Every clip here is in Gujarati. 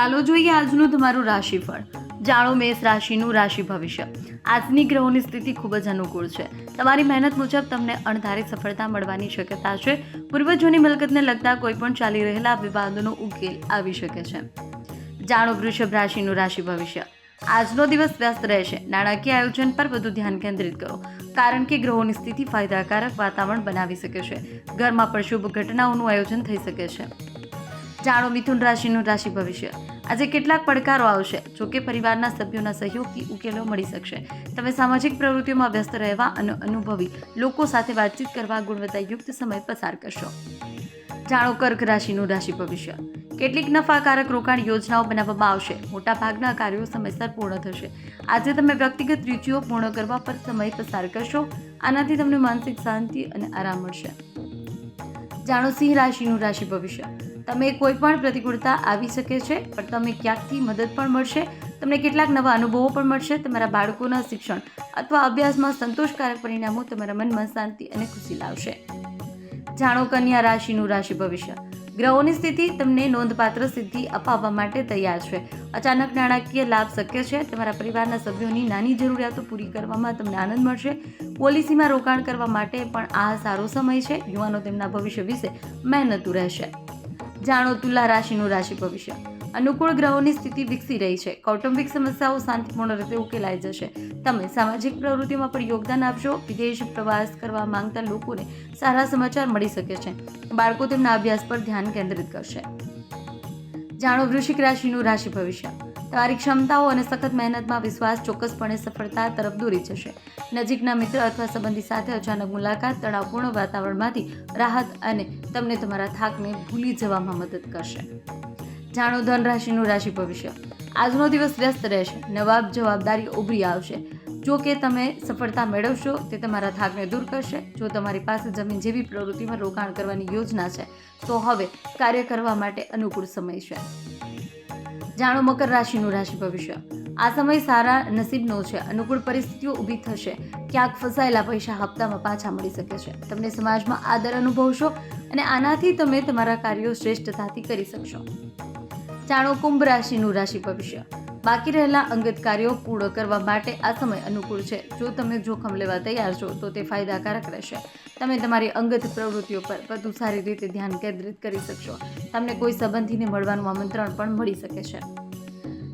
ચાલો જોઈએ આજનું તમારું રાશિફળ. જાણો મેષ રાશિનું રાશિ ભવિષ્ય. આજની ગ્રહોની સ્થિતિ ખૂબ જ અનુકૂળ છે. તમારી મહેનત મુજબ તમને અણધારી સફળતા મળવાની શક્યતા છે. પૂર્વજોની મિલકતને લગતા કોઈ પણ ચાલી રહેલા વિવાદોનો ઉકેલ આવી શકે છે. જાણો વૃષભ રાશિનું રાશિ ભવિષ્ય. આજનો દિવસ વ્યસ્ત રહેશે. નાણાકીય આયોજન પર વધુ ધ્યાન કેન્દ્રિત કરો. કારણ કે ગ્રહોની સ્થિતિ ફાયદાકારક વાતાવરણ બનાવી શકે છે. ઘરમાં પણ શુભ ઘટનાઓનું આયોજન થઈ શકે છે. જાણો મિથુન રાશિનું રાશિ ભવિષ્ય. આજે કેટલાક પડકારો આવશે. જોકે પરિવારના સભ્યોના સહયોગથી ઉકેલો મળી શકશે. તમે સામાજિક પ્રવૃત્તિઓમાં વ્યસ્ત રહેવા અને અનુભવી લોકો સાથે વાતચીત કરવા ગુણવત્તાયુક્ત સમય પસાર કરશો. જાણો કર્ક રાશિનું રાશિ ભવિષ્ય. કેટલીક નફાકારક રોકાણ યોજનાઓ બનાવવામાં આવશે. મોટાભાગના કાર્યો સમયસર પૂર્ણ થશે. આજે તમે વ્યક્તિગત રુચિઓ પૂર્ણ કરવા પર સમય પસાર કરશો. આનાથી તમને માનસિક શાંતિ અને આરામ મળશે. જાણો સિંહ રાશિનું રાશિ ભવિષ્ય. તમે કોઈ પણ પ્રતિકૂળતા આવી શકે છે, પણ તમે ક્યાંકથી મદદ પણ મળશે, તમને કેટલાક નવા અનુભવો પણ મળશે, તમારા બાળકોના શિક્ષણ અથવા અભ્યાસમાં સંતોષકારક પરિણામો તમારા મનમાં શાંતિ અને ખુશી લાવશે. જાણો કન્યા રાશિનું રાશિ ભવિષ્ય. ગ્રહોની સ્થિતિ તમને નોંધપાત્ર સિદ્ધિ અપાવવા માટે તૈયાર છે. અચાનક નાણાકીય લાભ શક્ય છે, તમારા પરિવારના સભ્યોની નાની જરૂરિયાતો પૂરી કરવામાં તમને આનંદ મળશે. પોલિસીમાં રોકાણ કરવા માટે પણ આ સારો સમય છે. યુવાનો તેમના ભવિષ્ય વિશે મહેનતું રહેશે. જાણો તુલા રાશિનું રાશિ ભવિષ્ય. અનુકૂળ ગ્રહોની સ્થિતિ વિકસી રહી છે. કૌટુંબિક સમસ્યાઓ શાંતિપૂર્ણ રીતે ઉકેલાઈ જશે. તમે સામાજિક પ્રવૃત્તિમાં પણ યોગદાન આપશો. વિદેશ પ્રવાસ કરવા માંગતા લોકોને સારા સમાચાર મળી શકે છે. બાળકો તેમના અભ્યાસ પર ધ્યાન કેન્દ્રિત કરશે. જાણો વૃશ્ચિક રાશિનું રાશિ ભવિષ્ય. તમારી ક્ષમતાઓ અને સખત મહેનતમાં વિશ્વાસ ચોક્કસપણે સફળતા તરફ દોરી જશે. નજીકના મિત્ર અથવા સંબંધી સાથે અચાનક મુલાકાત, તણાવપૂર્ણ વાતાવરણમાંથી રાહત અને તમને તમારા થાકને ભૂલી જવામાં મદદ કરશે. જાણો ધન રાશિનું રાશિ ભવિષ્ય. આજનો દિવસ વ્યસ્ત રહેશે. નવાબ જવાબદારી ઉભરી આવશે. જો કે તમે સફળતા મેળવશો, તે તમારા થાકને દૂર કરશે. જો તમારી પાસે જમીન જેવી પ્રવૃત્તિમાં રોકાણ કરવાની યોજના છે, તો હવે કાર્ય કરવા માટે અનુકૂળ સમય છે. જાણો મકર રાશિનું રાશિ ભવિષ્ય. આ સમય સારા નસીબનો છે, અનુકૂળ પરિસ્થિતિઓ ઊભી થશે. ક્યાંક ફસાયેલા પૈસા હપ્તામાં પાછા મળી શકે છે. તમને સમાજમાં આદર અનુભવશો અને આનાથી તમે તમારા કાર્યો શ્રેષ્ઠતાથી કરી શકશો. જાણો કુંભ રાશિનું રાશિ ભવિષ્ય. બાકી રહેલા અંગત કાર્યો પૂર્ણ કરવા માટે આ સમય અનુકૂળ છે. જો તમે જોખમ લેવા તૈયાર છો, તો તે ફાયદાકારક રહેશે. તમે તમારી અંગત પ્રવૃત્તિઓ પર વધુ સારી રીતે ધ્યાન કેન્દ્રિત કરી શકશો. તમને કોઈ સંબંધીને મળવાનું આમંત્રણ પણ મળી શકે છે.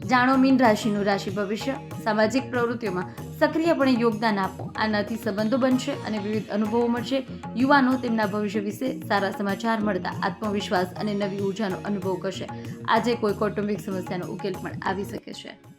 જાણો મીન રાશિનું રાશિ ભવિષ્ય. સામાજિક પ્રવૃત્તિઓમાં સક્રિયપણે યોગદાન આપો. આનાથી સંબંધો બનશે અને વિવિધ અનુભવો મળશે. યુવાનો તેમના ભવિષ્ય વિશે સારા સમાચાર મળતા આત્મવિશ્વાસ અને નવી ઉર્જાનો અનુભવ કરશે. આજે કોઈ કૌટુંબિક સમસ્યાનો ઉકેલ પણ આવી શકે છે.